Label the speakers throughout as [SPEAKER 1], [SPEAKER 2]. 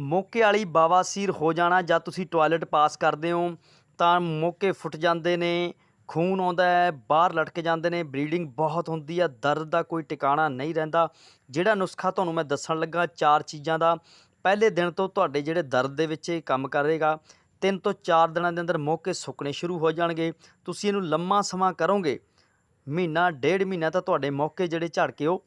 [SPEAKER 1] ਮੌਕੇ ਵਾਲੀ ਬਵਾਸੀਰ ਹੋ ਜਾਣਾ, ਜਦ ਤੁਸੀਂ ਟਾਇਲਟ ਪਾਸ ਕਰਦੇ ਹੋ, ਤਾਂ ਮੌਕੇ ਫੁੱਟ ਜਾਂਦੇ ਨੇ, ਖੂਨ ਆਉਂਦਾ ਹੈ, ਬਾਹਰ ਲਟਕ ਜਾਂਦੇ ਨੇ ਬਲੀਡਿੰਗ ਬਹੁਤ ਹੁੰਦੀ ਆ, ਦਰਦ ਦਾ ਕੋਈ ਟਿਕਾਣਾ ਨਹੀਂ ਰਹਿੰਦਾ। ਜਿਹੜਾ ਨੁਸਖਾ ਤੁਹਾਨੂੰ ਮੈਂ ਦੱਸਣ ਲੱਗਾ ਚਾਰ ਚੀਜ਼ਾਂ ਦਾ, ਪਹਿਲੇ ਦਿਨ ਤੋਂ ਤੁਹਾਡੇ ਜਿਹੜੇ ਦਰਦ ਦੇ ਵਿੱਚ ਇਹ ਕੰਮ ਕਰੇਗਾ, ਤਿੰਨ ਤੋਂ ਚਾਰ ਦਿਨਾਂ ਦੇ ਅੰਦਰ ਮੌਕੇ ਸੁੱਕਣੇ ਸ਼ੁਰੂ ਹੋ ਜਾਣਗੇ, ਤੁਸੀਂ ਇਹਨੂੰ ਲੰਮਾ ਸਮਾਂ ਕਰੋਗੇ, ਮਹੀਨਾ, ਡੇਢ ਮਹੀਨਾ ਤਾਂ ਤੁਹਾਡੇ ਮੌਕੇ ਜਿਹੜੇ ਝੜ ਕੇ ਉਹ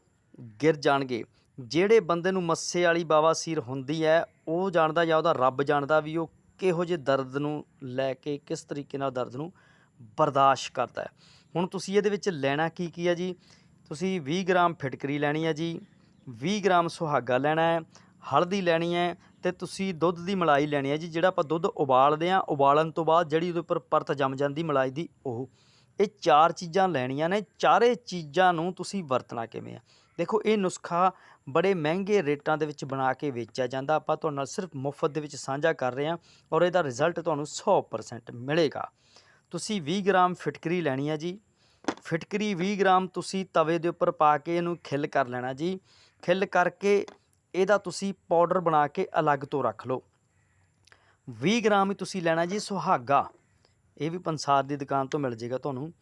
[SPEAKER 1] ਗਿਰ ਜਾਣਗੇ। ਜਿਹੜੇ ਬੰਦੇ ਨੂੰ ਮੱਸੇ ਵਾਲੀ ਬਵਾਸੀਰ ਹੁੰਦੀ ਹੈ, ਉਹ ਜਾਣਦਾ ਜਾਂ ਉਹਦਾ ਰੱਬ ਜਾਣਦਾ ਵੀ ਉਹ ਕਿਹੋ ਜਿਹੇ ਦਰਦ ਨੂੰ ਲੈ ਕੇ ਕਿਸ ਤਰੀਕੇ ਨਾਲ ਦਰਦ ਨੂੰ ਬਰਦਾਸ਼ਤ ਕਰਦਾ ਹੈ। ਹੁਣ ਤੁਸੀਂ ਇਹਦੇ ਵਿੱਚ ਲੈਣਾ ਕੀ ਕੀ ਹੈ ਜੀ? ਤੁਸੀਂ 20 ਗ੍ਰਾਮ ਫਿਟਕਰੀ ਲੈਣੀ ਹੈ ਜੀ 20 ਗ੍ਰਾਮ ਸੁਹਾਗਾ ਲੈਣਾ ਹੈ, ਹਲਦੀ ਲੈਣੀ ਹੈ ਤੇ ਤੁਸੀਂ ਦੁੱਧ ਦੀ ਮਲਾਈ ਲੈਣੀ ਹੈ ਜੀ, ਜਿਹੜਾ ਆਪਾਂ ਦੁੱਧ ਉਬਾਲਦੇ ਆ ਉਬਾਲਣ ਤੋਂ ਬਾਅਦ ਜਿਹੜੀ ਉਹਦੇ ਉੱਪਰ ਪਰਤ ਜੰਮ ਜਾਂਦੀ ਮਲਾਈ ਦੀ ਉਹ। ਇਹ ਚਾਰ ਚੀਜ਼ਾਂ ਲੈਣੀਆਂ ਨੇ, ਚਾਰੇ ਚੀਜ਼ਾਂ ਨੂੰ ਤੁਸੀਂ ਵਰਤਣਾ ਕਿਵੇਂ ਆ ਦੇਖੋ, ਇਹ ਨੁਸਖਾ ਬੜੇ ਮਹਿੰਗੇ ਰੇਟਾਂ ਦੇ ਵਿੱਚ ਬਣਾ ਕੇ ਵੇਚਿਆ ਜਾਂਦਾ। ਆਪਾਂ ਤੁਹਾਡੇ ਨਾਲ ਸਿਰਫ ਮੁਫਤ ਦੇ ਵਿੱਚ ਸਾਂਝਾ ਕਰ ਰਹੇ ਹਾਂ ਔਰ ਇਹਦਾ ਰਿਜ਼ਲਟ ਤੁਹਾਨੂੰ 100% ਮਿਲੇਗਾ। ਤੁਸੀਂ 20 ਗ੍ਰਾਮ ਫਿਟਕਰੀ ਲੈਣੀ ਹੈ ਜੀ। ਫਿਟਕਰੀ 20 ਗ੍ਰਾਮ ਤੁਸੀਂ ਤਵੇ ਦੇ ਉੱਪਰ ਪਾ ਕੇ ਇਹਨੂੰ ਖਿੱਲ ਕਰ ਲੈਣਾ ਜੀ। ਖਿੱਲ ਕਰਕੇ ਇਹਦਾ ਤੁਸੀਂ ਪਾਊਡਰ ਬਣਾ ਕੇ ਅਲੱਗ ਤੋਂ ਰੱਖ ਲਓ। 20 ਗ੍ਰਾਮ ਹੀ ਤੁਸੀਂ ਲੈਣਾ ਜੀ ਸੁਹਾਗਾ। ਇਹ ਵੀ ਪੰਸਾਰ ਦੀ ਦੁਕਾਨ ਤੋਂ ਮਿਲ ਜੇਗਾ ਤੁਹਾਨੂੰ।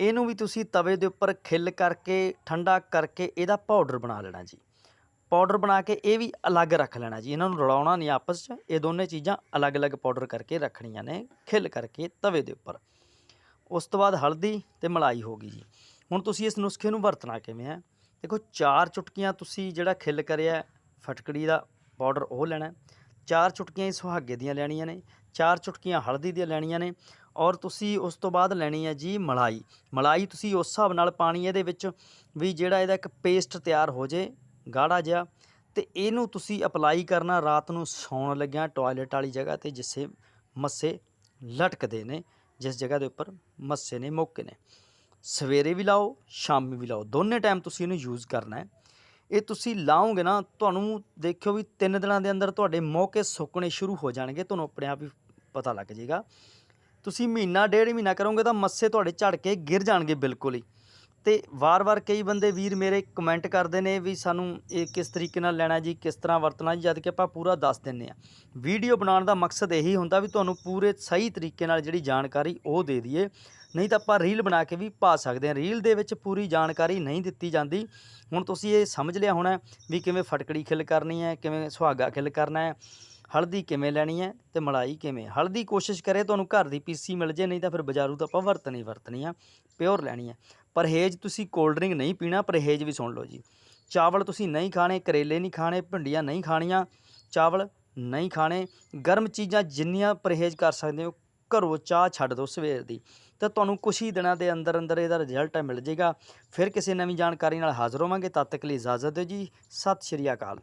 [SPEAKER 1] ਇਹਨੂੰ ਵੀ ਤੁਸੀਂ ਤਵੇ ਦੇ ਉੱਪਰ ਖਿੱਲ ਕਰਕੇ, ਠੰਡਾ ਕਰਕੇ ਇਹਦਾ ਪਾਊਡਰ ਬਣਾ ਲੈਣਾ ਜੀ। ਪਾਊਡਰ ਬਣਾ ਕੇ ਇਹ ਵੀ ਅਲੱਗ ਰੱਖ ਲੈਣਾ ਜੀ। ਇਹਨਾਂ ਨੂੰ ਰਲਾਉਣਾ ਨਹੀਂ ਆਪਸ 'ਚ। ਇਹ ਦੋਨੇ ਚੀਜ਼ਾਂ ਅਲੱਗ-ਅਲੱਗ ਪਾਊਡਰ ਕਰਕੇ ਰੱਖਣੀਆਂ ਨੇ, ਖਿੱਲ ਕਰਕੇ ਤਵੇ ਦੇ ਉੱਪਰ। ਉਸ ਤੋਂ ਬਾਅਦ ਹਲਦੀ ਤੇ ਮਲਾਈ ਹੋ ਗਈ ਜੀ। ਹੁਣ ਤੁਸੀਂ ਇਸ ਨੁਸਖੇ ਨੂੰ ਵਰਤਣਾ ਕਿਵੇਂ ਹੈ? ਦੇਖੋ, ਚਾਰ ਚੁਟਕੀਆਂ ਤੁਸੀਂ ਜਿਹੜਾ ਖਿੱਲ ਕਰਿਆ, ਫਟਕੜੀ ਦਾ ਪਾਊਡਰ ਉਹ ਲੈਣਾ ਚਾਰ ਚੁਟਕੀਆਂ ਹੀ ਸੁਹਾਗੇ ਦੀਆਂ ਲੈਣੀਆਂ ਨੇ। ਚਾਰ ਚੁਟਕੀਆਂ ਹਲਦੀ ਦੀਆਂ ਲੈਣੀਆਂ ਨੇ। ਔਰ ਤੁਸੀਂ ਉਸ ਤੋਂ ਬਾਅਦ ਲੈਣੀ ਹੈ ਜੀ ਮਲਾਈ। ਮਲਾਈ ਤੁਸੀਂ ਉਸ ਹਿਸਾਬ ਨਾਲ ਪਾਣੀ ਇਹਦੇ ਵਿੱਚ ਵੀ ਜਿਹੜਾ ਇਹਦਾ ਇੱਕ ਪੇਸਟ ਤਿਆਰ ਹੋ ਜੇ, ਗਾੜਾ ਜਿਹਾ, ਤੇ ਇਹਨੂੰ ਤੁਸੀਂ ਅਪਲਾਈ ਕਰਨਾ ਰਾਤ ਨੂੰ ਸੌਣ ਲੱਗਿਆ ਟਾਇਲਟ ਵਾਲੀ ਜਗ੍ਹਾ ਤੇ ਜਿੱਥੇ ਮੱਸੇ ਲਟਕਦੇ ਨੇ, ਜਿਸ ਜਗ੍ਹਾ ਦੇ ਉੱਪਰ ਮੱਸੇ ਨੇ ਮੌਕੇ ਨੇ। ਸਵੇਰੇ ਵੀ ਲਾਓ, ਸ਼ਾਮੀ ਵੀ ਲਾਓ, ਦੋਨੇ ਟਾਈਮ ਤੁਸੀਂ ਇਹਨੂੰ ਯੂਜ਼ ਕਰਨਾ ਹੈ। ਇਹ ਤੁਸੀਂ ਲਾਓਗੇ ਨਾ, ਤੁਹਾਨੂੰ ਦੇਖਿਓ ਵੀ 3 ਦਿਨਾਂ ਦੇ ਅੰਦਰ ਤੁਹਾਡੇ ਮੌਕੇ ਸੁੱਕਣੇ ਸ਼ੁਰੂ ਹੋ ਜਾਣਗੇ, ਤੁਹਾਨੂੰ ਆਪਣੇ ਆਪ ਹੀ ਪਤਾ ਲੱਗ ਜਾਏਗਾ ਤੁਸੀਂ ਮਹੀਨਾ, ਡੇਢ ਮਹੀਨਾ ਕਰੋਗੇ ਤਾਂ ਮੱਸੇ ਤੁਹਾਡੇ ਝੜ ਕੇ ਗਿਰ ਜਾਣਗੇ ਬਿਲਕੁਲ ਹੀ। ਤੇ ਵਾਰ-ਵਾਰ ਕਈ ਬੰਦੇ ਵੀਰ ਮੇਰੇ ਕਮੈਂਟ ਕਰਦੇ ਨੇ ਵੀ ਸਾਨੂੰ ਇਹ ਕਿਸ ਤਰੀਕੇ ਨਾਲ ਲੈਣਾ ਜੀ, ਕਿਸ ਤਰ੍ਹਾਂ ਵਰਤਣਾ ਜੀ, ਜਦ ਕਿ ਆਪਾਂ ਪੂਰਾ ਦੱਸ ਦਿੰਨੇ ਆ ਵੀਡੀਓ ਬਣਾਉਣ ਦਾ ਮਕਸਦ ਇਹੀ ਹੁੰਦਾ ਵੀ ਤੁਹਾਨੂੰ ਪੂਰੇ ਸਹੀ ਤਰੀਕੇ ਨਾਲ ਜਿਹੜੀ ਜਾਣਕਾਰੀ ਉਹ ਦੇ ਦਈਏ। ਨਹੀਂ ਤਾਂ ਆਪਾਂ ਰੀਲ ਬਣਾ ਕੇ ਵੀ ਪਾ ਸਕਦੇ ਹਾਂ। ਰੀਲ ਦੇ ਵਿੱਚ ਪੂਰੀ ਜਾਣਕਾਰੀ ਨਹੀਂ ਦਿੱਤੀ ਜਾਂਦੀ। ਹੁਣ ਤੁਸੀਂ ਇਹ ਸਮਝ ਲਿਆ ਹੋਣਾ ਵੀ ਕਿਵੇਂ ਫਟਕੜੀ ਖਿਲ ਕਰਨੀ ਹੈ, ਕਿਵੇਂ ਸੁਹਾਗਾ ਖਿਲ ਕਰਨਾ ਹੈ। ਹਲਦੀ ਕਿਵੇਂ ਲੈਣੀ ਹੈ ਤੇ ਮਲਾਈ ਕਿਵੇਂ ਹਲਦੀ ਕੋਸ਼ਿਸ਼ ਕਰੇ, ਤੁਹਾਨੂੰ ਘਰ ਦੀ ਪੀਸੀ ਮਿਲ ਜੇ, ਨਹੀਂ ਤਾਂ ਫਿਰ ਬਾਜ਼ਾਰੂ ਤਾਂ ਆਪਾਂ ਵਰਤਣੀ ਵਰਤਣੀ ਆ ਪਿਓਰ ਲੈਣੀ ਹੈ। ਪਰਹੇਜ਼ ਤੁਸੀਂ ਕੋਲਡ ਡਰਿੰਕ ਨਹੀਂ ਪੀਣਾ, ਪਰਹੇਜ਼ ਵੀ ਸੁਣ ਲਓ ਜੀ। ਚਾਵਲ ਤੁਸੀਂ ਨਹੀਂ ਖਾਣੇ, ਕਰੇਲੇ ਨਹੀਂ ਖਾਣੇ, ਭਿੰਡੀਆਂ ਨਹੀਂ ਖਾਣੀਆਂ, ਚਾਵਲ ਨਹੀਂ ਖਾਣੇ, ਗਰਮ ਚੀਜ਼ਾਂ ਜਿੰਨੀਆਂ ਪਰਹੇਜ਼ ਕਰ ਸਕਦੇ ਹੋ, ਘਰੋਂ ਚਾਹ ਛੱਡ ਦਿਓ ਸਵੇਰ ਦੀ। ਤਾਂ ਤੁਹਾਨੂੰ ਕੁਛ ਹੀ ਦਿਨਾਂ ਦੇ ਅੰਦਰ ਅੰਦਰ ਇਹਦਾ ਰਿਜ਼ਲਟ ਮਿਲ ਜੇਗਾ। ਫਿਰ ਕਿਸੇ ਨਵੀਂ ਜਾਣਕਾਰੀ ਨਾਲ ਹਾਜ਼ਰ ਹੋਵਾਂਗੇ। ਤਦ ਤੱਕ ਲਈ ਇਜਾਜ਼ਤ ਦਿਓ ਜੀ। ਸਤਿ ਸ਼੍ਰੀ ਅਕਾਲ।